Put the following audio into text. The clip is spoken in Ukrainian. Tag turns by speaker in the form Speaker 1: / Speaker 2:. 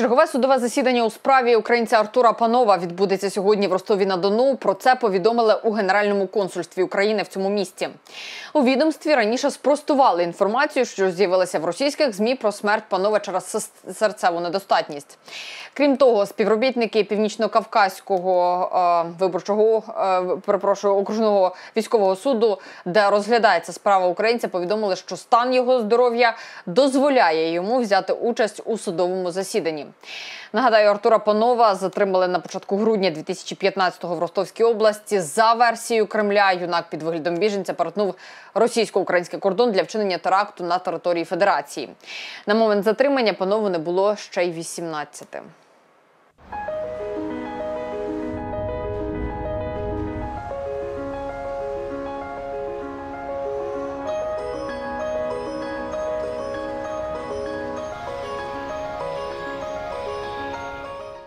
Speaker 1: Чергове судове засідання у справі українця Артура Панова відбудеться сьогодні в Ростові на Дону. Про це повідомили у Генеральному консульстві України в цьому місті. У відомстві раніше спростували інформацію, що з'явилася в російських змі про смерть панова через серцеву недостатність. Крім того, співробітники північно-кавказького е, виборчого е, перепрошую окружного військового суду, де розглядається справа українця, повідомили, що стан його здоров'я дозволяє йому взяти участь у судовому засіданні. Нагадаю, Артура Панова затримали на початку грудня 2015-го в Ростовській області. За версією Кремля, юнак під виглядом біженця перетнув російсько-український кордон для вчинення теракту на території Федерації. На момент затримання панову не було ще й 18.